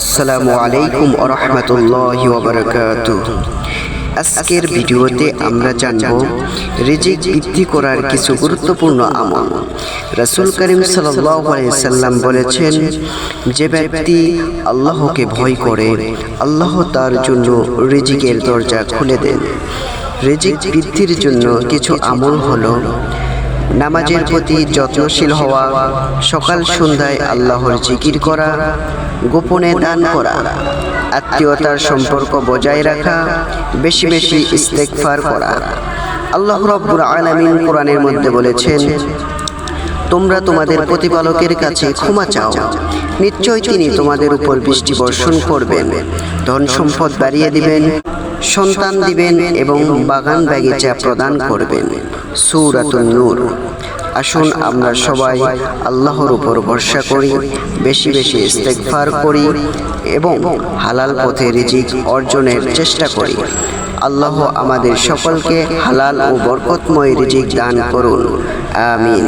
আসসালামু আলাইকুম আরহামতুল্লাহি আজকের ভিডিওতে আমরা জানব, রিজিক বৃদ্ধি করার কিছু গুরুত্বপূর্ণ আমল। রাসূল করিম সাল্লাম বলেছেন, যে ব্যক্তি আল্লাহকে ভয় করে, আল্লাহ তার জন্য রিজিকের দরজা খুলে দেন। রিজিক বৃদ্ধির জন্য কিছু আমল হলো নামাজের প্রতি যত্নশীল হওয়া সকাল সন্ধ্যায় আল্লাহর জিকির করা গোপনে দান করা আত্মীয়তার সম্পর্ক বজায় রাখা বেশি বেশি ইস্তেকফার করা। আল্লাহ রব্বুর আলামিন কোরআনের মধ্যে বলেছেন তোমরা তোমাদের প্রতিপালকের কাছে ক্ষমা চাও। নিশ্চয় তিনি তোমাদের উপর বৃষ্টি বর্ষণ করবেন। ধন সম্পদ বাড়িয়ে দিবেন সন্তান দিবেন এবং বাগান বাগিচা প্রদান করবেন। সূরাতুন নূর। আসুন আমরা সবাই আল্লাহর উপর ভরসা করি বেশি বেশি ইস্তেগফার করি এবং হালাল পথে রিজিক অর্জনের চেষ্টা করি। আল্লাহ আমাদের সকলকে হালাল ও বরকতময় রিজিক দান করুন। আমিন।